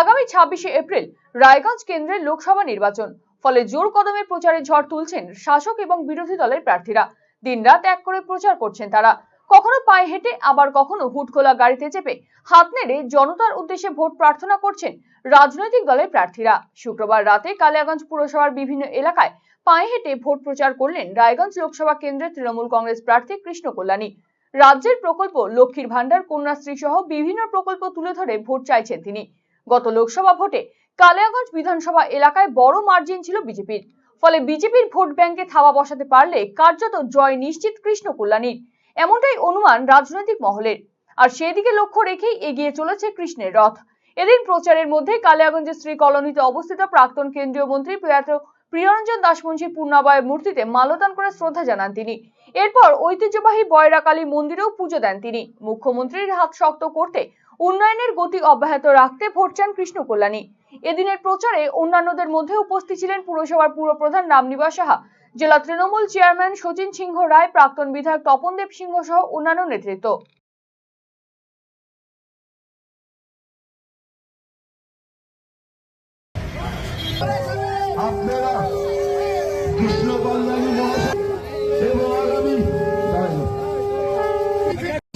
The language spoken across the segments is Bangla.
আগামী ছাব্বিশে এপ্রিল রায়গঞ্জ কেন্দ্রের লোকসভা নির্বাচন। ফলে জোর কদমে প্রচারে ঝড় তুলছেন শাসক এবং বিরোধী দলের প্রার্থীরা। দিনরাত এক করে প্রচার করছেন তারা। কখনো পায়ে হেঁটে, আবার কখনো হুটখোলা গাড়িতে চেপে হাত নেড়ে জনতার উদ্দেশ্যে ভোট প্রার্থনা করছেন রাজনৈতিক দলের প্রার্থীরা। শুক্রবার রাতে কালিয়াগঞ্জ পুরসভার বিভিন্ন এলাকায় পায়ে হেঁটে ভোট প্রচার করলেন রায়গঞ্জ লোকসভা কেন্দ্রের তৃণমূল কংগ্রেস প্রার্থী কৃষ্ণ কল্যাণী। রাজ্যের প্রকল্প লক্ষ্মীর ভান্ডার কন্যাশ্রী সহ বিভিন্ন প্রকল্প তুলে ধরে ভোট চাইছেন তিনি। গত লোকসভা ভোটে কালিয়াগঞ্জ বিধানসভা এলাকায় বড় মার্জিন ছিল বিজেপির। ফলে বিজেপির ভোট ব্যাংকে থাবা বসাতে পারলে কার্যত জয় নিশ্চিত কৃষ্ণ কল্যাণীর। এমনটাই অনুমান রাজনৈতিক মহলের। আর সেদিকে লক্ষ্য রেখেই এগিয়ে চলেছে কৃষ্ণের রথ। এদিন প্রচারের মধ্যে কালিয়াগঞ্জের শ্রী কলোনিতে অবস্থিত প্রাক্তন কেন্দ্রীয় মন্ত্রী প্রয়াত প্রিয়রঞ্জন দাসমুন্সির পূর্ণাবয় মূর্তিতে মাল্যদান করে শ্রদ্ধা জানান তিনি। এরপর ঐতিহ্যবাহী বয়রাকালী মন্দিরেও পুজো দেন তিনি। মুখ্যমন্ত্রীর হাত শক্ত করতে উন্নয়নের গতি অব্যাহত রাখতে ভোট চান কৃষ্ণ কল্যাণী এদিনের প্রচারে অন্যান্যদের মধ্যে উপস্থিত ছিলেন পুরসভার পুরপ্রধান রামনিবাস সাহা, জেলা তৃণমূল চেয়ারম্যান সচিন সিংহ রায়, প্রাক্তন বিধায়ক তপনদেব সিংহ সহ অন্যান্য নেতৃত্ব।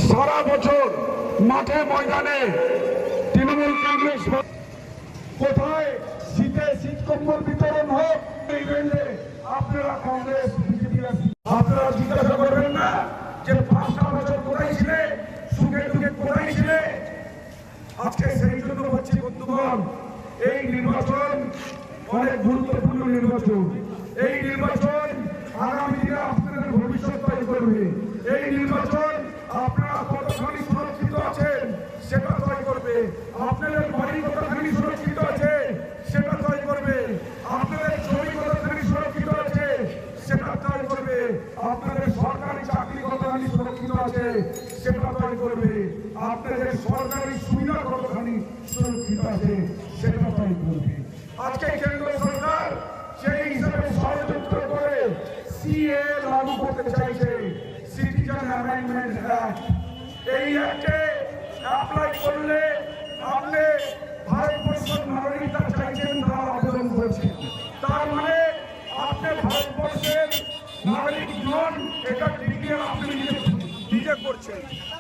সারা বছর মাঠে ময়দানে তৃণমূল কংগ্রেস কোথায়? শীতে শীত কম্বল বিতরণ হোক আপনারা কংগ্রেস, বিজেপি আপনারা জিজ্ঞাসা করবেন না যে পাঁচটা বছর কোথায় ছিলে সুখে দুঃখে কোথায় ছিলে? আজকে সেই জন্য হচ্ছে বন্ধুগণ, এই নির্বাচন অনেক গুরুত্বপূর্ণ নির্বাচন। এই নির্বাচন আগামী দিনে আপনাদের ভবিষ্যৎ তৈরি করবে। এই নির্বাচন আপনাদের বাড়ি কতখানি সুরক্ষিত আছে, সেটা তৈরি করবে। আপনাদের জমি কতখানি সুরক্ষিত আছে, সেটা তৈরি করবে। আপনাদের সরকারি চাকরি কতখানি সুরক্ষিত আছে, সেটা তৈরি করবে। আপনাদের সরকারি সুবিধা কতখানি সুরক্ষিত আছে, সেটা তৈরি করবে। আজকে কেন্দ্র সরকার সেই হিসাবে ষড়যন্ত্র করে সিএ লাগু করতে চাইছে সিটিজেন অ্যামেন্ডমেন্ট অ্যাক্ট এই অ্যাক্টে অ্যাপ্লাই করলে আপনি ভারতবর্ষের নাগরিকতা চাইছেন তারা আবেদন করেছেন তার মানে আপনি ভারতবর্ষের নাগরিক নন, এটা ডিগ্রি আপনি নিজে করছেন।